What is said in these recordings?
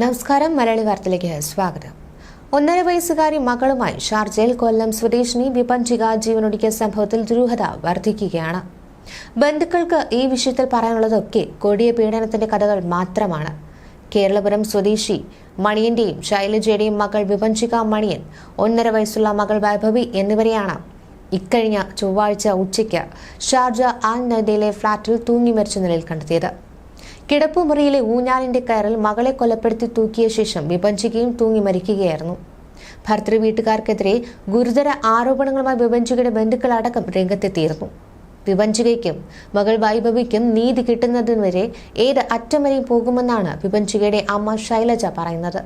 നമസ്കാരം മലയാളി വാർത്തയിലേക്ക് സ്വാഗതം. ഒന്നര വയസ്സുകാരി മകളുമായി ഷാർജയിൽ കൊല്ലം സ്വദേശിനി വിപഞ്ചിക ജീവനൊടുക്കിയ സംഭവത്തിൽ ദുരൂഹത വർദ്ധിക്കുകയാണ്. ബന്ധുക്കൾക്ക് ഈ വിഷയത്തിൽ പറയാനുള്ളതൊക്കെ കൊടിയ പീഡനത്തിന്റെ കഥകൾ മാത്രമാണ്. കേരളപുരം സ്വദേശി മണിയന്റെയും ശൈലജയുടെയും മകൾ വിപഞ്ചിക മണിയൻ ഒന്നര വയസ്സുള്ള മകൾ വൈഭവി എന്നിവരെയാണ് ഇക്കഴിഞ്ഞ ചൊവ്വാഴ്ച ഉച്ചയ്ക്ക് ഷാർജ ആൽ നദിയിലെ ഫ്ളാറ്റിൽ തൂങ്ങി മരിച്ച നിലയിൽ കണ്ടെത്തിയത്. കിടപ്പുമുറിയിലെ ഊഞ്ഞാലിന്റെ കയറിൽ മകളെ കൊലപ്പെടുത്തി തൂക്കിയ ശേഷം വിഭജിക്കുകയും തൂങ്ങി മരിക്കുകയായിരുന്നു. ഭർത്തൃ വീട്ടുകാർക്കെതിരെ ഗുരുതര ആരോപണങ്ങളുമായി വിഭജികയുടെ ബന്ധുക്കളടക്കം രംഗത്തെത്തിയിരുന്നു. വിഭജികയ്ക്കും മകൾ വൈഭവിക്കും നീതി കിട്ടുന്നതിനുവരെ ഏത് അറ്റം വരെയും പോകുമെന്നാണ് വിഭജികയുടെ അമ്മ ശൈലജ പറയുന്നത്.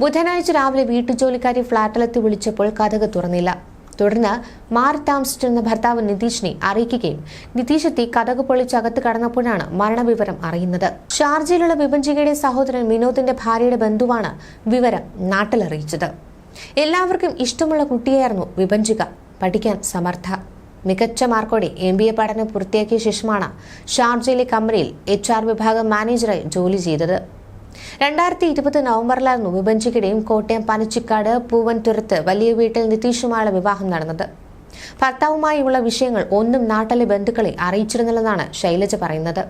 ബുധനാഴ്ച രാവിലെ വീട്ടുജോലിക്കാരി ഫ്ളാറ്റിലെത്തി വിളിച്ചപ്പോൾ കഥക് തുറന്നില്ല. തുടർന്ന് മാറി എന്ന ഭർത്താവ് നിതീഷിനെ അറിയിക്കുകയും നിതീഷ് എത്തി കഥക് പൊളിച്ച് അകത്ത് കടന്നപ്പോഴാണ് മരണവിവരം അറിയുന്നത്. ഷാർജയിലുള്ള വിപഞ്ചികയുടെ സഹോദരൻ വിനോദിന്റെ ഭാര്യയുടെ ബന്ധുവാണ് വിവരം നാട്ടിലറിയിച്ചത്. എല്ലാവർക്കും ഇഷ്ടമുള്ള കുട്ടിയായിരുന്നു വിപഞ്ചിക പഠിക്കാൻ സമർത്ഥ. മികച്ച മാർക്കോടെ എം ബി എ പഠനം പൂർത്തിയാക്കിയ ശേഷമാണ് ഷാർജയിലെ കമ്പനിയിൽ എച്ച് ആർ വിഭാഗം മാനേജറായി ജോലി ചെയ്തത്. രണ്ടായിരത്തി ഇരുപത് നവംബറിലായിരുന്നു വിഭജിക്കയുടെയും കോട്ടയം പനച്ചിക്കാട് പൂവൻതുരത്ത് വലിയ വീട്ടിൽ നിതീഷുമായുള്ള വിവാഹം നടന്നത്. ഭർത്താവുമായുള്ള വിഷയങ്ങൾ ഒന്നും നാട്ടിലെ ബന്ധുക്കളെ അറിയിച്ചിരുന്നില്ലെന്നാണ് ശൈലജ പറയുന്നത്.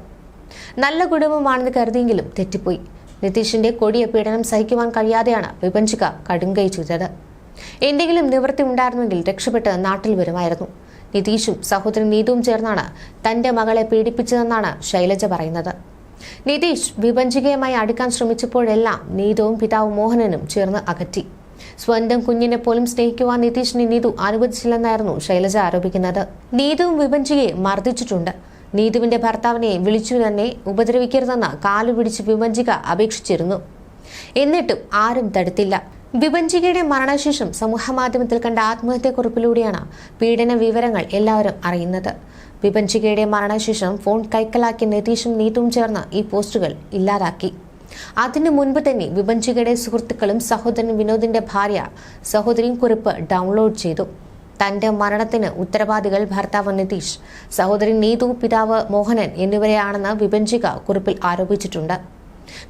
നല്ല കുടുംബമാണെന്ന് കരുതിയെങ്കിലും തെറ്റിപ്പോയി. നിതീഷിന്റെ കൊടിയ പീഡനം സഹിക്കുവാൻ കഴിയാതെയാണ് വിപഞ്ചിക കടുങ്കൈ ചെയ്തത് എന്തെങ്കിലും നിവൃത്തി ഉണ്ടായിരുന്നെങ്കിൽ രക്ഷപ്പെട്ട് നാട്ടിൽ വരുമായിരുന്നു. നിതീഷും സഹോദരൻ നീതുവും ചേർന്നാണ് തന്റെ മകളെ പീഡിപ്പിച്ചതെന്നാണ് ശൈലജ പറയുന്നത്. നിതീഷ് വിഭഞ്ചികയുമായി അടുക്കാൻ ശ്രമിച്ചപ്പോഴെല്ലാം നീതുവും പിതാവ് മോഹനനും ചേർന്ന് അകറ്റി. സ്വന്തം കുഞ്ഞിനെ പോലും സ്നേഹിക്കുവാൻ നിതീഷിനെ നീതു അനുവദിച്ചില്ലെന്നായിരുന്നു ശൈലജ ആരോപിക്കുന്നത്. നീതുവും വിഭഞ്ചികയെ മർദ്ദിച്ചിട്ടുണ്ട്. നീതുവിന്റെ ഭർത്താവിനെ വിളിച്ചു തന്നെ ഉപദ്രവിക്കരുതെന്ന് കാലു പിടിച്ച് വിഭജിക അപേക്ഷിച്ചിരുന്നു. എന്നിട്ടും ആരും തടുത്തില്ല. വിഭഞ്ചികയുടെ മരണശേഷം സമൂഹമാധ്യമത്തിൽ കണ്ട ആത്മഹത്യക്കുറിപ്പിലൂടെയാണ് പീഡന വിവരങ്ങൾ എല്ലാവരും അറിയുന്നത്. വിഭജികയുടെ മരണശേഷം ഫോൺ കൈക്കലാക്കിയ നിതീഷും നീതും ചേർന്ന് ഈ പോസ്റ്റുകൾ ഇല്ലാതാക്കി. അതിനു മുൻപ് തന്നെ വിപഞ്ചികയുടെ സുഹൃത്തുക്കളും സഹോദരൻ വിനോദിന്റെ ഭാര്യ സഹോദരിയും കുറിപ്പ് ഡൗൺലോഡ് ചെയ്തു. തന്റെ മരണത്തിന് ഉത്തരവാദികൾ ഭർത്താവ് നിതീഷ് സഹോദരി നീതു പിതാവ് മോഹനൻ എന്നിവരെയാണെന്ന് വിപഞ്ചിക കുറിപ്പിൽ ആരോപിച്ചിട്ടുണ്ട്.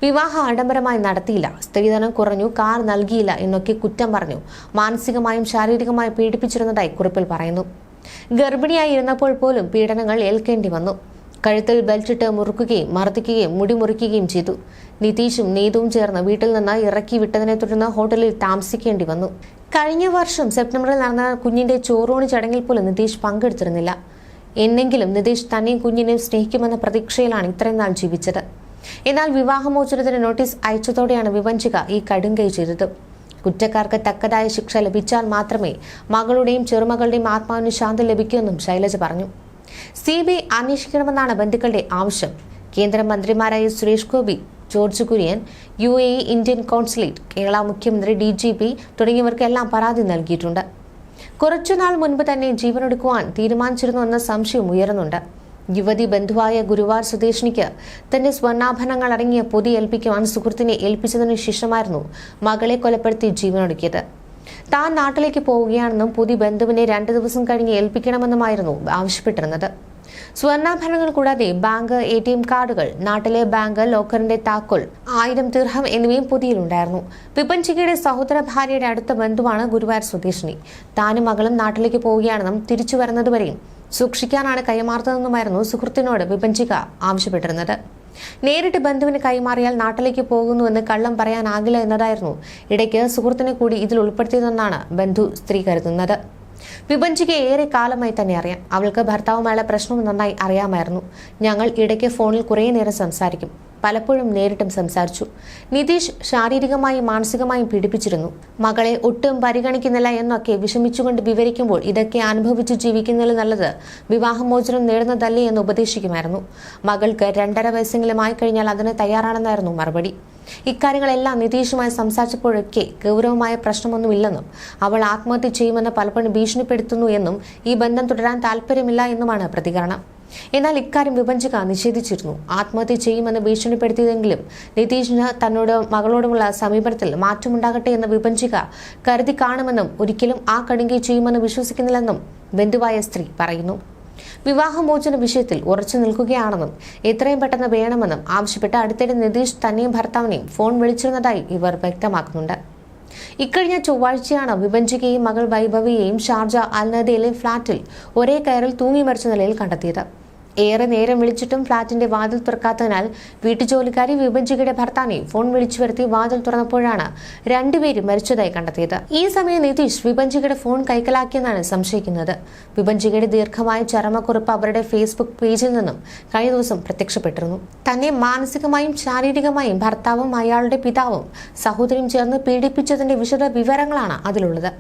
വിവാഹ ആഡംബരമായി നടത്തിയില്ല. സ്ത്രീധനം കുറഞ്ഞു കാർ നൽകിയില്ല എന്നൊക്കെ കുറ്റം പറഞ്ഞു മാനസികമായും ശാരീരികമായും പീഡിപ്പിച്ചിരുന്നതായി കുറിപ്പിൽ പറയുന്നു. ഗർഭിണിയായി ഇരുന്നപ്പോൾ പോലും പീഡനങ്ങൾ ഏൽക്കേണ്ടി വന്നു. കഴുത്തിൽ ബെൽറ്റിട്ട് മുറുക്കുകയും മർദ്ദിക്കുകയും മുടി മുറിക്കുകയും ചെയ്തു. നിതീഷും നീതുവും ചേർന്ന് വീട്ടിൽ നിന്ന് ഇറക്കി വിട്ടതിനെ തുടർന്ന് ഹോട്ടലിൽ താമസിക്കേണ്ടി വന്നു. കഴിഞ്ഞ വർഷം സെപ്റ്റംബറിൽ നടന്ന കുഞ്ഞിന്റെ ചോറൂണി ചടങ്ങിൽ പോലും നിതീഷ് പങ്കെടുത്തിരുന്നില്ല. എന്നെങ്കിലും നിതീഷ് തന്നെയും കുഞ്ഞിനെയും സ്നേഹിക്കുമെന്ന പ്രതീക്ഷയിലാണ് ഇത്രയും നാൾ ജീവിച്ചത്. എന്നാൽ വിവാഹമോചനത്തിന് നോട്ടീസ് അയച്ചതോടെയാണ് വിവഞ്ചിക ഈ കടുങ്കൈ ചെയ്തത്. കുറ്റക്കാർക്ക് തക്കതായ ശിക്ഷ ലഭിച്ചാൽ മാത്രമേ മകളുടെയും ചെറുമകളുടെയും ആത്മാവിന് ശാന്തി എന്നും ശൈലജ പറഞ്ഞു. സി ബി ഐ അന്വേഷിക്കണമെന്നാണ് ബന്ധുക്കളുടെ ആവശ്യം. കേന്ദ്രമന്ത്രിമാരായ Suresh Gopi George Kurian U A Indian consulate Kerala മുഖ്യമന്ത്രി ഡി ജി പി തുടങ്ങിയവർക്കെല്ലാം പരാതി നൽകിയിട്ടുണ്ട്. കുറച്ചുനാൾ മുൻപ് തന്നെ ജീവനൊടുക്കുവാൻ തീരുമാനിച്ചിരുന്നുവെന്ന സംശയം ഉയരുന്നുണ്ട്. യുവതി ബന്ധുവായ ഗുരുവാർ സ്വദേശിനിക്ക് തന്റെ സ്വർണാഭരണങ്ങൾ അടങ്ങിയ പൊതി ഏൽപ്പിക്കുവാൻ സുഹൃത്തിനെ ഏൽപ്പിച്ചതിനു ശേഷമായിരുന്നു മകളെ കൊലപ്പെടുത്തി ജീവനൊടുക്കിയത്. താൻ നാട്ടിലേക്ക് പോവുകയാണെന്നും പുതിയ ബന്ധുവിനെ രണ്ടു ദിവസം കഴിഞ്ഞ് ഏൽപ്പിക്കണമെന്നുമായിരുന്നു ആവശ്യപ്പെട്ടിരുന്നത്. സ്വർണാഭരണങ്ങൾ കൂടാതെ ബാങ്ക് എ ടി എം കാർഡുകൾ നാട്ടിലെ ബാങ്ക് ലോക്കറിന്റെ താക്കോൽ ആയിരം തീർഹം എന്നിവയും പുതിയിലുണ്ടായിരുന്നു. വിപഞ്ചികയുടെ സഹോദര ഭാര്യയുടെ അടുത്ത ബന്ധുവാണ് ഗുരുവായൂർ സ്വദേശിനി. താനും മകളും നാട്ടിലേക്ക് പോവുകയാണെന്നും തിരിച്ചു വരുന്നതുവരെയും സൂക്ഷിക്കാനാണ് കൈമാറുന്നതെന്നുമായിരുന്നു സുഹൃത്തിനോട് വിപഞ്ചിക ആവശ്യപ്പെട്ടിരുന്നത്. നേരിട്ട് ബന്ധുവിന് കൈമാറിയാൽ നാട്ടിലേക്ക് പോകുന്നുവെന്ന് കള്ളം പറയാനാകില്ല എന്നതായിരുന്നു ഇടയ്ക്ക് സുഹൃത്തിനെ കൂടി ഇതിൽ ഉൾപ്പെടുത്തിയതെന്നാണ് ബന്ധു സ്ത്രീ കരുതുന്നത് വിഭജിക്ക് ഏറെ കാലമായി തന്നെ അറിയാം. അവൾക്ക് ഭർത്താവുമായുള്ള പ്രശ്നം നന്നായി അറിയാമായിരുന്നു. ഞങ്ങൾ ഇടയ്ക്ക് ഫോണിൽ കുറേ നേരം സംസാരിക്കും. പലപ്പോഴും നേരിട്ടും സംസാരിച്ചു. നിതീഷ് ശാരീരികമായും മാനസികമായും പീഡിപ്പിച്ചിരുന്നു. മകളെ ഒട്ടും പരിഗണിക്കുന്നില്ല എന്നൊക്കെ വിഷമിച്ചുകൊണ്ട് വിവരിക്കുമ്പോൾ ഇതൊക്കെ അനുഭവിച്ചു ജീവിക്കുന്നതിൽ നല്ലത് വിവാഹമോചനം നേടുന്നതല്ലേ എന്ന് ഉപദേശിക്കുമായിരുന്നു. മകൾക്ക് രണ്ടര വയസ്സെങ്കിലും ആയിക്കഴിഞ്ഞാൽ അതിന് തയ്യാറാണെന്നായിരുന്നു മറുപടി. ഇക്കാര്യങ്ങളെല്ലാം നിതീഷുമായി സംസാരിച്ചപ്പോഴൊക്കെ ഗൗരവമായ പ്രശ്നമൊന്നുമില്ലെന്നും അവൾ ആത്മഹത്യ ചെയ്യുമെന്ന് പലപ്പോഴും ഭീഷണിപ്പെടുത്തുന്നു എന്നും ഈ ബന്ധം തുടരാൻ താല്പര്യമില്ല എന്നുമാണ് പ്രതികരണം. എന്നാൽ ഇക്കാര്യം വിഭജിക നിഷേധിച്ചിരുന്നു. ആത്മഹത്യ ചെയ്യുമെന്ന് ഭീഷണിപ്പെടുത്തിയതെങ്കിലും നിതീഷിന് തന്നോട് മകളോടുമുള്ള സമീപനത്തിൽ മാറ്റമുണ്ടാകട്ടെ എന്ന് വിഭജിക കരുതി കാണുമെന്നും ഒരിക്കലും ആ കടുങ്കി ചെയ്യുമെന്ന് വിശ്വസിക്കുന്നില്ലെന്നും ബന്ധുവായ സ്ത്രീ പറയുന്നു. വിവാഹമോചന വിഷയത്തിൽ ഉറച്ചു നിൽക്കുകയാണെന്നും എത്രയും പെട്ടെന്ന് വേണമെന്നും ആവശ്യപ്പെട്ട് അടുത്തിടെ നിതീഷ് തന്നെയും ഭർത്താവിനെയും ഫോൺ വിളിച്ചിരുന്നതായി ഇവർ വ്യക്തമാക്കുന്നുണ്ട്. ഇക്കഴിഞ്ഞ ചൊവ്വാഴ്ചയാണ് വിഭജികയും മകൾ വൈഭവിയെയും ഷാർജ അൽനദയിലെ ഫ്ളാറ്റിൽ ഒരേ കയറിൽ തൂങ്ങി മരിച്ച നിലയിൽ കണ്ടെത്തിയത്. ഏറെ നേരം വിളിച്ചിട്ടും ഫ്ളാറ്റിന്റെ വാതിൽ തുറക്കാത്തതിനാൽ വീട്ടുജോലിക്കാരി വിഭജികയുടെ ഭർത്താവിനെ ഫോൺ വിളിച്ചു വരുത്തി വാതിൽ തുറന്നപ്പോഴാണ് രണ്ടുപേരും മരിച്ചതായി കണ്ടെത്തിയത്. ഈ സമയം നിതീഷ് വിഭജികയുടെ ഫോൺ കൈക്കലാക്കിയെന്നാണ് സംശയിക്കുന്നത്. വിഭജികയുടെ ദീർഘമായ ചരമക്കുറിപ്പ് അവരുടെ ഫേസ്ബുക്ക് പേജിൽ നിന്നും കഴിഞ്ഞ ദിവസം പ്രത്യക്ഷപ്പെട്ടിരുന്നു. തന്നെ മാനസികമായും ശാരീരികമായും ഭർത്താവും അയാളുടെ പിതാവും സഹോദരിയും ചേർന്ന് പീഡിപ്പിച്ചതിന്റെ വിശദ വിവരങ്ങളാണ് അതിലുള്ളത്.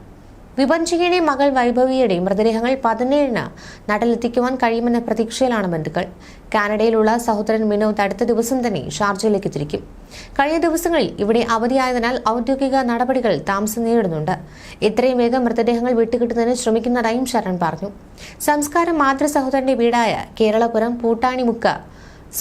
വിഭജികയുടെയും മകൾ വൈഭവിയുടെ മൃതദേഹങ്ങൾ പതിനേഴിന് നാട്ടിലെത്തിക്കുവാൻ കഴിയുമെന്ന പ്രതീക്ഷയിലാണ് ബന്ധുക്കൾ. കാനഡയിലുള്ള സഹോദരൻ വിനോദ് അടുത്ത ദിവസം തന്നെ ഷാർജയിലേക്ക് തിരിക്കും. കഴിഞ്ഞ ദിവസങ്ങളിൽ ഇവിടെ അവധിയായതിനാൽ ഔദ്യോഗിക നടപടികൾ താമസം നേരിടുന്നുണ്ട്. എത്രയും വേഗം മൃതദേഹങ്ങൾ വിട്ടുകിട്ടുന്നതിന് ശ്രമിക്കുന്നതായും ശരൺ പറഞ്ഞു. സംസ്കാരം മാതൃ സഹോദരന്റെ വീടായ കേരളപുരം പൂട്ടാണിമുക്ക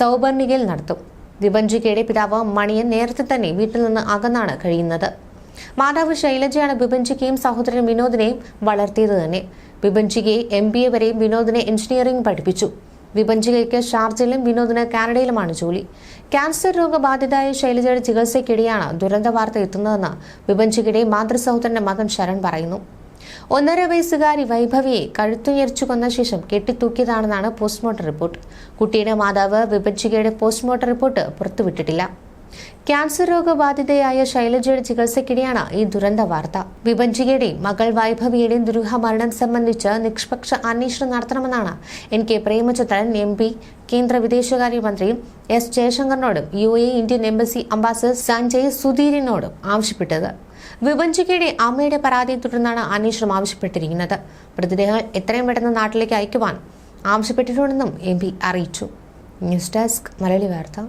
സൗപർണികയിൽ നടത്തും. ദിപഞ്ചികയുടെ പിതാവ് മണിയൻ നേരത്തെ തന്നെ വീട്ടിൽ നിന്ന് അകന്നാണ് കഴിയുന്നത്. മാതാവ് ശൈലജയാണ് ബിബഞ്ചിക്കയും സഹോദരൻ വിനോദിനെയും വളർത്തിയത് തന്നെ. ബിബഞ്ചികയെ എം ബി എ വരെയും വിനോദിനെ എഞ്ചിനീയറിംഗ് പഠിപ്പിച്ചു. വിപഞ്ചികയ്ക്ക് ഷാർജയിലും വിനോദിന് കാനഡയിലുമാണ് ജോലി. ക്യാൻസർ രോഗബാധിതയായ ശൈലജയുടെ ചികിത്സയ്ക്കിടെയാണ് ദുരന്ത വാർത്ത എത്തുന്നതെന്ന് വിപഞ്ചികയുടെ മാതൃസഹോദരന്റെ മകൻ ശരൺ പറയുന്നു. ഒന്നര വയസ്സുകാരി വൈഭവിയെ കഴുത്തുഞ്ഞെരിച്ചു കൊന്ന ശേഷം കെട്ടിത്തൂക്കിയതാണെന്നാണ് പോസ്റ്റ്മോർട്ടം റിപ്പോർട്ട്. കുട്ടിയുടെ മാതാവ് വിഭജികയുടെ പോസ്റ്റ്മോർട്ടം റിപ്പോർട്ട് പുറത്തുവിട്ടിട്ടില്ല. ക്യാൻസർ രോഗബാധിതയായ ശൈലജയുടെ ചികിത്സയ്ക്കിടെയാണ് ഈ ദുരന്ത വാർത്ത. വിഭജികയുടെയും മകൾ വൈഭവിയുടെയും ദുരൂഹ മരണം സംബന്ധിച്ച് നിഷ്പക്ഷ അന്വേഷണം നടത്തണമെന്നാണ് N K Premachandran M P കേന്ദ്ര വിദേശകാര്യമന്ത്രിയും S ജയശങ്കറിനോടും U A Indian embassy ambassador Sanjay സുധീരിനോടും ആവശ്യപ്പെട്ടത്. വിഭജികയുടെ അമ്മയുടെ പരാതിയെ തുടർന്നാണ് അന്വേഷണം ആവശ്യപ്പെട്ടിരിക്കുന്നത്. മൃതദേഹങ്ങൾ എത്രയും പെട്ടെന്ന് നാട്ടിലേക്ക് അയക്കുവാൻ ആവശ്യപ്പെട്ടിട്ടുണ്ടെന്നും എം പി അറിയിച്ചു. News desk Malayali Vartha.